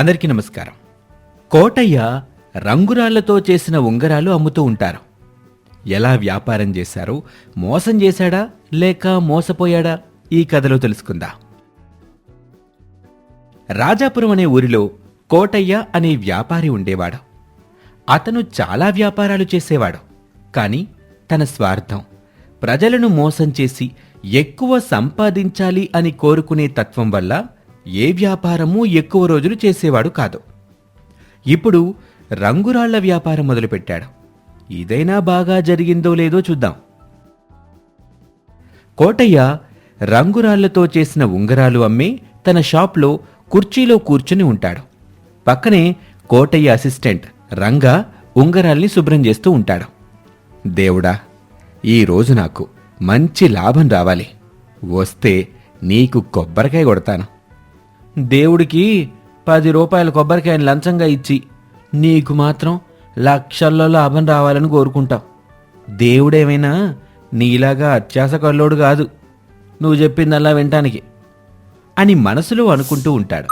అందరికీ నమస్కారం. కోటయ్య రంగురాళ్ళతో చేసిన ఉంగరాలు అమ్ముతూ ఉంటారు. ఎలా వ్యాపారం చేశారో మోసం చేశాడా లేక మోసపోయాడా ఈ కథలో తెలుసుకుందా. రాజాపురం అనే ఊరిలో కోటయ్య అనే వ్యాపారి ఉండేవాడు. అతను చాలా వ్యాపారాలు చేసేవాడు. కానీ తన స్వార్థం ప్రజలను మోసం చేసి ఎక్కువ సంపాదించాలి అని కోరుకునే తత్వం వల్ల ఏ వ్యాపారమూ ఎక్కువ రోజులు చేసేవాడు కాదు. ఇప్పుడు రంగురాళ్ళ వ్యాపారం మొదలుపెట్టాడు. ఇదైనా బాగా జరిగిందో లేదో చూద్దాం. కోటయ్య రంగురాళ్ళతో చేసిన ఉంగరాలు అమ్మి తన షాప్లో కుర్చీలో కూర్చుని ఉంటాడు. పక్కనే కోటయ్య అసిస్టెంట్ రంగా ఉంగరాల్ని శుభ్రం చేస్తూ ఉంటాడు. దేవుడా ఈ రోజు నాకు మంచి లాభం రావాలి. వస్తే నీకు కొబ్బరికాయ కొడతాను. దేవుడికి పది రూపాయల కొబ్బరికాయని లంచంగా ఇచ్చి నీకు మాత్రం లక్షల్లో లాభం రావాలని కోరుకుంటాం. దేవుడేమైనా నీలాగా అత్యాస కల్లోడు కాదు నువ్వు చెప్పిందల్లా వినటానికి. అని మనసులో అనుకుంటూ ఉంటాడు.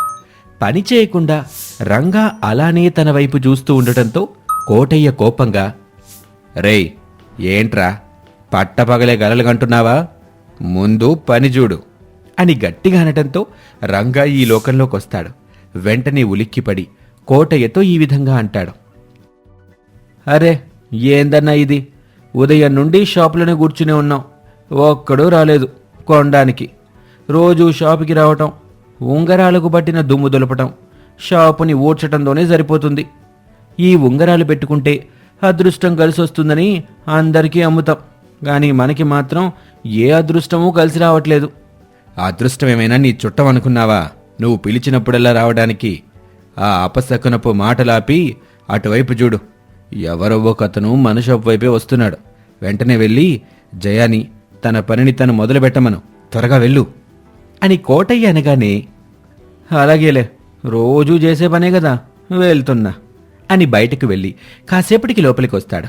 పని చేయకుండా రంగా అలానే తన వైపు చూస్తూ ఉండటంతో కోటయ్య కోపంగా రేయ్ ఏంట్రా? పట్టపగలే గలలుగంటున్నావా? ముందు పని చూడు. అని గట్టిగా అనటంతో రంగా ఈ లోకంలోకి వస్తాడు. వెంటనే ఉలిక్కిపడి కోటయ్యతో ఈ విధంగా అంటాడు. అరే ఏందన్నా ఇది? ఉదయం నుండి షాపులోనే కూర్చునే ఉన్నాం. ఒక్కడూ రాలేదు కొనడానికి రోజు షాపుకి రావటం ఉంగరాలకు పట్టిన దుమ్ము దులపటం షాపుని ఊడ్చటంతోనే సరిపోతుంది. ఈ ఉంగరాలు పెట్టుకుంటే అదృష్టం కలిసి వస్తుందని అందరికీ అమ్ముతాం. కానీ మనకి మాత్రం ఏ అదృష్టమూ కలిసి రావట్లేదు. అదృష్టమేమైనా నీ చుట్టమనుకున్నావా నువ్వు పిలిచినప్పుడల్లా రావడానికి ఆ అపశకునపు మాటలాపి అటువైపు చూడు. ఎవరో ఒకతను మన షాప్ వైపే వస్తున్నాడు. వెంటనే వెళ్ళి జయాని తన పనిని తను మొదలు పెట్టమను త్వరగా వెళ్ళు. అని కోటయ్య అనగానే అలాగేలే రోజూ చేసే పనే కదా వెళ్తున్నా. అని బయటకు వెళ్ళి కాసేపటికి లోపలికి వస్తాడు.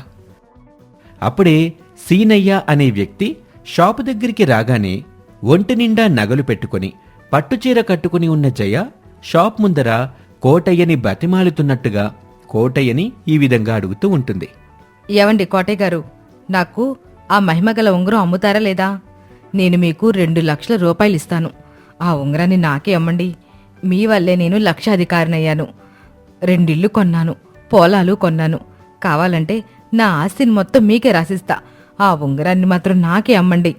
అప్పుడే సీనయ్య అనే వ్యక్తి షాపు దగ్గరికి రాగానే ఒంటి నిండా నగలు పెట్టుకుని పట్టుచీర కట్టుకుని ఉన్న జయ షాప్ ముందర కోటయ్యని బతిమాలుతున్నట్టుగా కోటయ్యని ఈ విధంగా అడుగుతూ ఉంటుంది. ఏవండి కోటయ్య గారు నాకు ఆ మహిమగల ఉంగరం అమ్ముతారా లేదా? నేను మీకు రెండు లక్షల రూపాయలు ఇస్తాను. ఆ ఉంగరాన్ని నాకే అమ్మండి. మీ వల్లే నేను లక్షాధికారినయ్యాను. రెండిళ్ళు కొన్నాను పొలాలు కొన్నాను. కావాలంటే నా ఆస్తిని మొత్తం మీకే రాసిస్తా. ఆ ఉంగరాన్ని మాత్రం నాకే అమ్మండి.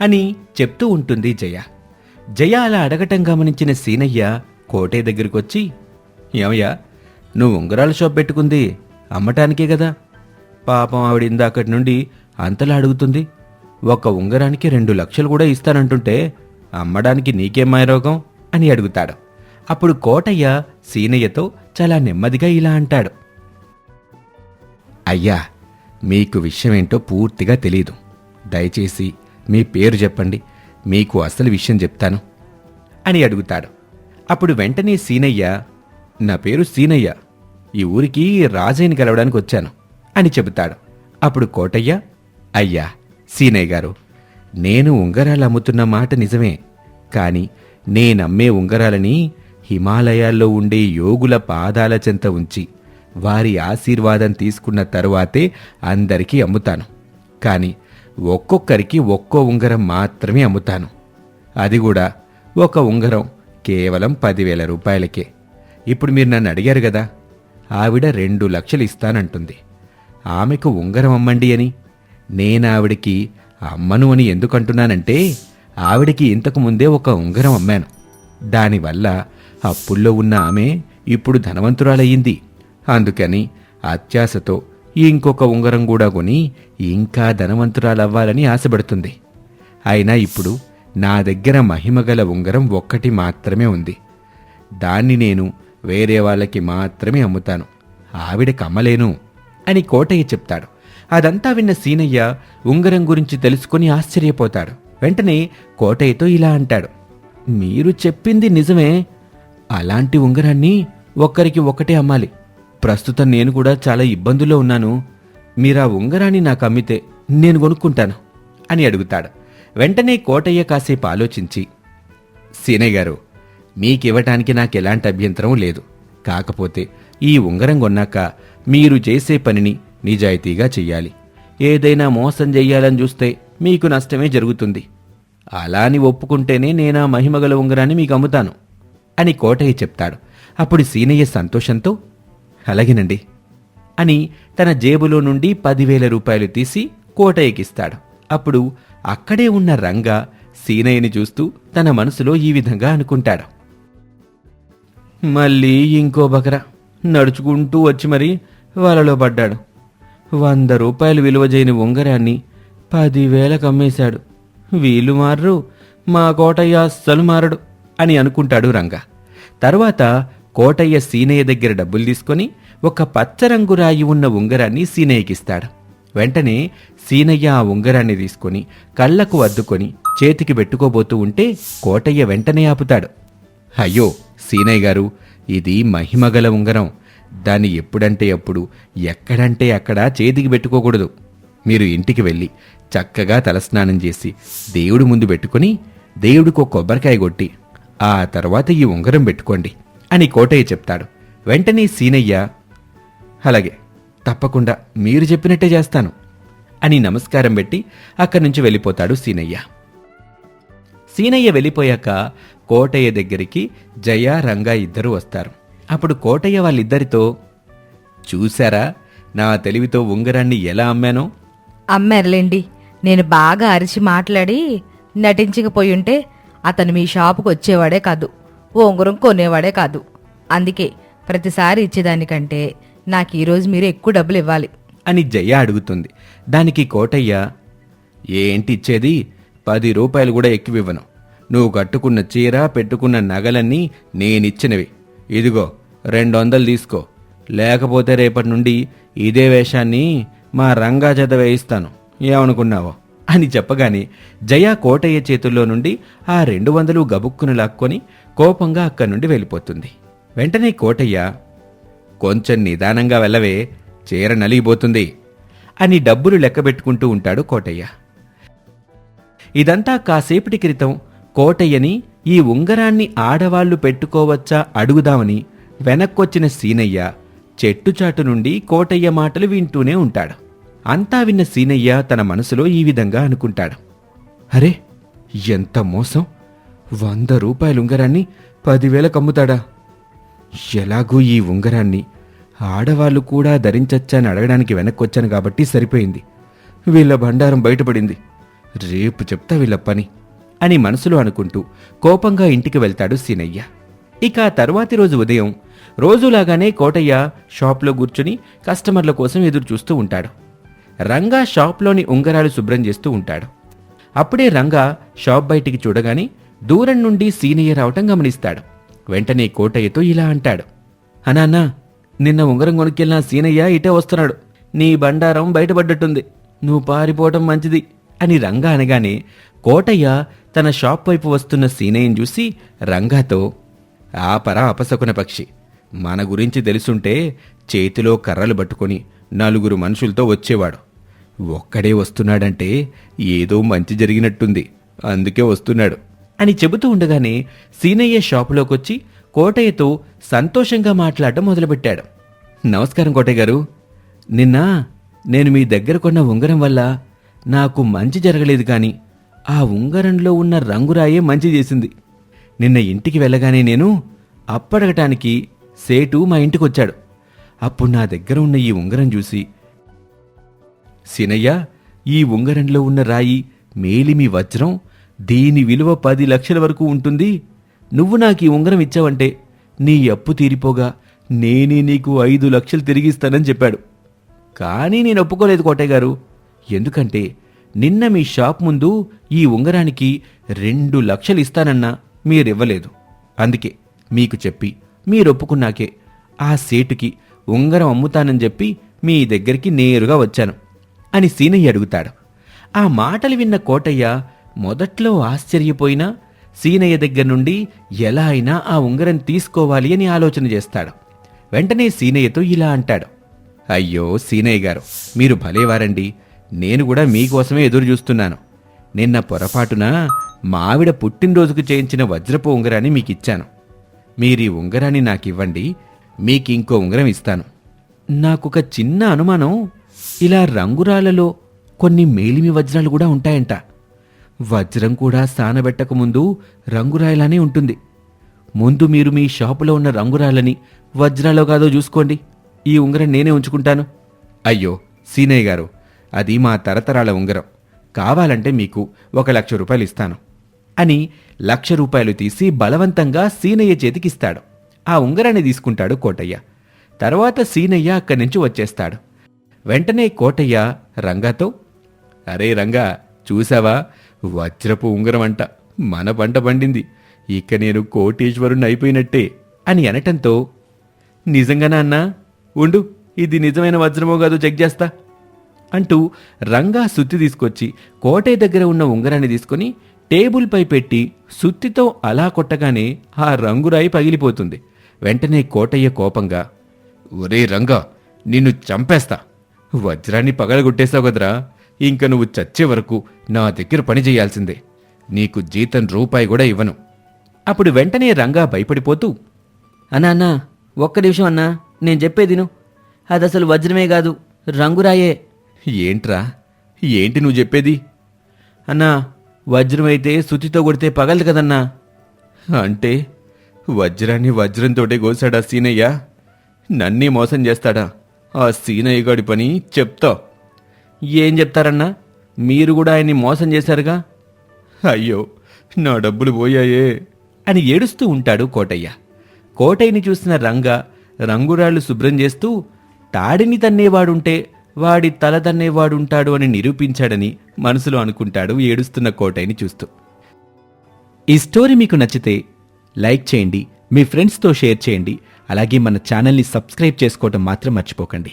అని చెప్తూ ఉంటుంది జయ. జయ అలా అడగటం గమనించిన సీనయ్య కోటే దగ్గరికొచ్చి ఏమయ్యా నువ్వు ఉంగరాల షాప్ పెట్టుకుంది అమ్మటానికే కదా. పాపం ఆవిడ ఇందాకటి నుండి అంతలా అడుగుతుంది. ఒక ఉంగరానికి రెండు లక్షలు కూడా ఇస్తానంటుంటే అమ్మడానికి నీకేం మాయరోగం అని అడుగుతాడు. అప్పుడు కోటయ్య సీనయ్యతో చాలా నెమ్మదిగా ఇలా అంటాడు. అయ్యా మీకు విషయమేంటో పూర్తిగా తెలీదు. దయచేసి మీ పేరు చెప్పండి మీకు అసలు విషయం చెప్తాను అని అడుగుతాడు. అప్పుడు వెంటనే సీనయ్య నా పేరు సీనయ్య ఈ ఊరికి రాజయ్యని కలవడానికి వచ్చాను అని చెబుతాడు. అప్పుడు కోటయ్య అయ్యా సీనయ్య గారు నేను ఉంగరాలు అమ్ముతున్న మాట నిజమే కాని నేనమ్మే ఉంగరాలని హిమాలయాల్లో ఉండే యోగుల పాదాల చెంత ఉంచి వారి ఆశీర్వాదం తీసుకున్న తరువాతే అందరికీ అమ్ముతాను. కానీ ఒక్కొక్కరికి ఒక్కో ఉంగరం మాత్రమే అమ్ముతాను. అది కూడా ఒక ఉంగరం కేవలం పదివేల రూపాయలకే. ఇప్పుడు మీరు నన్ను అడిగారు కదా ఆవిడ రెండు లక్షలు ఇస్తానంటుంది. ఆమెకు ఉంగరం అమ్మండి అని. నేను ఆవిడికి అమ్మను అని ఎందుకంటున్నానంటే ఆవిడికి ఇంతకు ముందే ఒక ఉంగరం అమ్మాను. దానివల్ల అప్పుల్లో ఉన్న ఆమె ఇప్పుడు ధనవంతురాలయ్యింది. అందుకని అత్యాశతో ఇంకొక ఉంగరం కూడా కొని ఇంకా ధనవంతురాలవ్వాలని ఆశపడుతుంది. అయినా ఇప్పుడు నా దగ్గర మహిమగల ఉంగరం ఒక్కటి మాత్రమే ఉంది. దాన్ని నేను వేరే వాళ్ళకి మాత్రమే అమ్ముతాను. ఆవిడకి అమ్మలేను అని కోటయ్య చెప్తాడు. అదంతా విన్న సీనయ్య ఉంగరం గురించి తెలుసుకుని ఆశ్చర్యపోతాడు. వెంటనే కోటయ్యతో ఇలా అంటాడు. మీరు చెప్పింది నిజమే. అలాంటి ఉంగరాన్ని ఒక్కరికి ఒక్కటే అమ్మాలి. ప్రస్తుతం నేను కూడా చాలా ఇబ్బందుల్లో ఉన్నాను. మీరా ఉంగరాన్ని నాకు అమ్మితే నేను కొనుక్కుంటాను అని అడుగుతాడు. వెంటనే కోటయ్య కాసేపు ఆలోచించి సీనయ్య గారు మీకివ్వటానికి నాకు ఎలాంటి అభ్యంతరం లేదు. కాకపోతే ఈ ఉంగరం కొన్నాక మీరు చేసే పనిని నిజాయితీగా చెయ్యాలి. ఏదైనా మోసం చెయ్యాలని చూస్తే మీకు నష్టమే జరుగుతుంది. అలా అని ఒప్పుకుంటేనే నేనా మహిమగల ఉంగరాన్ని మీకు అమ్ముతాను అని కోటయ్య చెప్తాడు. అప్పుడు సీనయ్య సంతోషంతో అలాగేనండి. అని తన జేబులో నుండి పదివేల రూపాయలు తీసి కోటయ్యకిస్తాడు. అప్పుడు అక్కడే ఉన్న రంగ సీనయ్యని చూస్తూ తన మనసులో ఈ విధంగా అనుకుంటాడు. మళ్ళీ ఇంకో బకరా నడుచుకుంటూ వచ్చి మరి వలలో పడ్డాడు. వంద రూపాయలు విలువ చేయని ఉంగరాన్ని పదివేలకు అమ్మేశాడు వీళ్ళు మారరు మా కోటయ్య అస్సలు మారడు అని అనుకుంటాడు రంగ. తర్వాత కోటయ్య సీనయ్య దగ్గర డబ్బులు తీసుకొని ఒక పచ్చరంగు రాయి ఉన్న ఉంగరాన్ని సీనయ్యకిస్తాడు వెంటనే సీనయ్య ఆ ఉంగరాన్ని తీసుకొని కళ్ళకు అద్దుకొని చేతికి పెట్టుకోబోతూ ఉంటే కోటయ్య వెంటనే ఆపుతాడు. అయ్యో సీనయ్య గారు ఇది మహిమగల ఉంగరం. దాన్ని ఎప్పుడంటే అప్పుడు ఎక్కడంటే అక్కడ చేతికి పెట్టుకోకూడదు. మీరు ఇంటికి వెళ్ళి చక్కగా తలస్నానం చేసి దేవుడి ముందు పెట్టుకొని దేవుడికి ఒక కొబ్బరికాయ కొట్టి ఆ తర్వాత ఈ ఉంగరం పెట్టుకోండి. అని కోటయ్య చెప్తాడు. వెంటనే సీనయ్య అలాగే తప్పకుండా మీరు చెప్పినట్టే చేస్తాను అని నమస్కారం పెట్టి అక్కడి నుంచి వెళ్ళిపోతాడు సీనయ్య. సీనయ్య వెళ్ళిపోయాక కోటయ్య దగ్గరికి జయ రంగా ఇద్దరు వస్తారు. అప్పుడు కోటయ్య వాళ్ళిద్దరితో చూశారా నా తెలివితో ఉంగరాన్ని ఎలా అమ్మానో? అమ్మారులేండి నేను బాగా అరిచి మాట్లాడి నటించకపోయి ఉంటే అతను మీ షాపుకు వచ్చేవాడే కాదు. ఓ ఉంగరం కొనేవాడే కాదు. అందుకే ప్రతిసారి ఇచ్చేదానికంటే నాకు ఈరోజు మీరు ఎక్కువ డబ్బులు ఇవ్వాలి. అని జయ అడుగుతుంది. దానికి కోటయ్య ఏంటి ఇచ్చేది? పది రూపాయలు కూడా ఎక్కువివ్వను నువ్వు కట్టుకున్న చీర పెట్టుకున్న నగలన్నీ నేనిచ్చినవి. ఇదిగో రెండు వందలు తీసుకో. లేకపోతే రేపటి నుండి ఇదే వేషాన్ని మా రంగా చేత వేయిస్తాను. ఏమనుకున్నావో? అని చెప్పగానే జయ కోటయ్య చేతుల్లో నుండి ఆ రెండు వందలు గబుక్కును లాక్కొని కోపంగా అక్కడి నుండి వెళ్ళిపోతుంది. వెంటనే కోటయ్య కొంచెం నిదానంగా వెళ్ళవే చీర నలిగిపోతుంది అని డబ్బులు లెక్కబెట్టుకుంటూ ఉంటాడు కోటయ్య. ఇదంతా కాసేపటి క్రితం కోటయ్యని ఈ ఉంగరాన్ని ఆడవాళ్ళు పెట్టుకోవచ్చా అడుగుదామని వెనక్కొచ్చిన సీనయ్య చెట్టుచాటు నుండి కోటయ్య మాటలు వింటూనే ఉంటాడు. అంతా విన్న సీనయ్య తన మనసులో ఈ విధంగా అనుకుంటాడు. అరే ఎంత మోసం! వంద రూపాయల ఉంగరాన్ని పదివేలకు అమ్ముతాడా ఎలాగూ ఈ ఉంగరాన్ని ఆడవాళ్ళు కూడా ధరించచ్చని అడగడానికి వెనక్కొచ్చాను కాబట్టి సరిపోయింది. వీళ్ళ బండారం బయటపడింది. రేపు చెప్తా వీళ్ళ పని అని మనసులో అనుకుంటూ కోపంగా ఇంటికి వెళ్తాడు సీనయ్య. ఇక తర్వాతి రోజు ఉదయం రోజులాగానే కోటయ్య షాప్లో కూర్చుని కస్టమర్ల కోసం ఎదురు చూస్తూ ఉంటాడు. రంగా షాప్లోని ఉంగరాలు శుభ్రం చేస్తూ ఉంటాడు. అప్పుడే రంగా షాప్ బయటికి చూడగానే దూరం నుండి సీనయ్య రావటం గమనిస్తాడు. వెంటనే కోటయ్యతో ఇలా అంటాడు. అనాన్నా నిన్న ఉంగరం కొనుక్కెళ్ళిన సీనయ్య ఇటే వస్తున్నాడు. నీ బండారం బయటపడ్డట్టుంది. నువ్వు పారిపోవటం మంచిది అని రంగా అనగానే కోటయ్య తన షాప్ వైపు వస్తున్న సీనయ్యని చూసి రంగాతో ఆపరా అపశకున పక్షి. మన గురించి తెలుసుంటే చేతిలో కర్రలు పట్టుకొని నలుగురు మనుషులతో వచ్చేవాడు. ఒక్కడే వస్తున్నాడంటే ఏదో మంచి జరిగినట్టుంది. అందుకే వస్తున్నాడు. అని చెబుతూ ఉండగానే సీనయ్య షాపులోకొచ్చి కోటయ్యతో సంతోషంగా మాట్లాడటం మొదలుపెట్టాడు. నమస్కారం కోటయ్య గారు. నిన్న నేను మీ దగ్గర కొన్న ఉంగరం వల్ల నాకు మంచి జరగలేదు కానీ ఆ ఉంగరంలో ఉన్న రంగురాయే మంచి చేసింది. నిన్న ఇంటికి వెళ్ళగానే నేను అప్పడగటానికి సేటు మా ఇంటికి వచ్చాడు అప్పుడు నా దగ్గర ఉన్న ఈ ఉంగరం చూసి సినయ్య ఈ ఉంగరంలో ఉన్న రాయి మేలిమి వజ్రం దీని విలువ పది లక్షల వరకు ఉంటుంది. నువ్వు నాకు ఈ ఉంగరం ఇచ్చావంటే నీ అప్పు తీరిపోగా నేనే నీకు ఐదు లక్షలు తిరిగిస్తానని చెప్పాడు. కానీ నేను ఒప్పుకోలేదు కోటయ్య గారు ఎందుకంటే నిన్న మీ షాప్ ముందు ఈ ఉంగరానికి రెండు లక్షలు ఇస్తానన్నా మీరివ్వలేదు. అందుకే మీకు చెప్పి మీరు ఒప్పుకున్నాకే ఆ సేటుకి ఉంగరం అమ్ముతానని చెప్పి మీ దగ్గరికి నేరుగా వచ్చాను అని సీనయ్య అడుగుతాడు. ఆ మాటలు విన్న కోటయ్య మొదట్లో ఆశ్చర్యపోయినా సీనయ్య దగ్గర నుండి ఎలా అయినా ఆ ఉంగరం తీసుకోవాలి అని ఆలోచన చేస్తాడు. వెంటనే సీనయ్యతో ఇలా అంటాడు. అయ్యో సీనయ్య గారు మీరు భలేవారండి. నేను కూడా మీకోసమే ఎదురు చూస్తున్నాను. నిన్న పొరపాటున మావిడ పుట్టినరోజుకు చేయించిన వజ్రపు ఉంగరాన్ని మీకిచ్చాను. మీరు ఈ ఉంగరాన్ని నాకివ్వండి మీకు ఇంకో ఉంగరం ఇస్తాను. నాకొక చిన్న అనుమానం ఇలా రంగురాలలో కొన్ని మేలిమి వజ్రాలు కూడా ఉంటాయంట. వజ్రం కూడా సానబెట్టక ముందు రంగురాయిలానే ఉంటుంది. ముందు మీరు మీ షాపులో ఉన్న రంగురాలని వజ్రాలో కాదో చూసుకోండి. ఈ ఉంగరం నేనే ఉంచుకుంటాను. అయ్యో సీనయ్య గారు అది మా తరతరాల ఉంగరం. కావాలంటే మీకు ఒక లక్ష రూపాయలు ఇస్తాను. అని లక్ష రూపాయలు తీసి బలవంతంగా సీనయ్య చేతికిస్తాడు. ఆ ఉంగరాన్ని తీసుకుంటాడు కోటయ్య. తర్వాత సీనయ్య అక్కడి నుంచి వచ్చేస్తాడు. వెంటనే కోటయ్య రంగాతో అరే రంగా చూసావా? వజ్రపు ఉంగరం అంట మన పంట పండింది. ఇక నేను కోటీశ్వరుణ్ణి అయిపోయినట్టే అని అనటంతో నిజంగానా అన్నా ఉండు ఇది నిజమైన వజ్రమో కాదో చెక్ చేస్తా అంటూ రంగా సుత్తి తీసుకొచ్చి కోటయ్య దగ్గర ఉన్న ఉంగరాన్ని తీసుకొని టేబుల్పై పెట్టి సుత్తితో అలా కొట్టగానే ఆ రంగురాయి పగిలిపోతుంది. వెంటనే కోటయ్య కోపంగా ఒరే రంగా నిన్ను చంపేస్తా. వజ్రాన్ని పగలగొట్టేశావు కదరా. ఇంక నువ్వు చచ్చే వరకు నా దగ్గర పని చేయాల్సిందే. నీకు జీతం రూపాయి కూడా ఇవ్వను. అప్పుడు వెంటనే రంగా భయపడిపోతూ అన్నా అన్నా ఒక్క నిమిషం అన్నా నేను చెప్పేదిను అది అసలు వజ్రమే కాదు రంగురాయే. ఏంట్రా? ఏంటి నువ్వు చెప్పేది? అన్నా వజ్రం అయితే శుచితో కొడితే పగలదు కదన్నా. అంటే వజ్రాన్ని వజ్రంతోటే కోసాడా సీనయ్య? నన్నే మోసం చేస్తాడా? ఆ సీనయ్య గాడి పని చెప్తా. ఏం చెప్తారన్నా? మీరు కూడా ఆయన్ని మోసం చేశారుగా? అయ్యో నా డబ్బులు పోయాయే. అని ఏడుస్తూ ఉంటాడు కోటయ్య. కోటయ్యని చూసిన రంగ రంగురాళ్ళు శుభ్రం చేస్తూ తాడిని తన్నేవాడుంటే వాడి తల తన్నేవాడుంటాడు అని నిరూపించాడని మనసులో అనుకుంటాడు ఏడుస్తున్న కోటయ్యని చూస్తూ. ఈ స్టోరీ మీకు నచ్చితే లైక్ చేయండి మీ ఫ్రెండ్స్తో షేర్ చేయండి అలాగే మన ఛానల్ని సబ్స్క్రైబ్ చేసుకోవడం మాత్రం మర్చిపోకండి.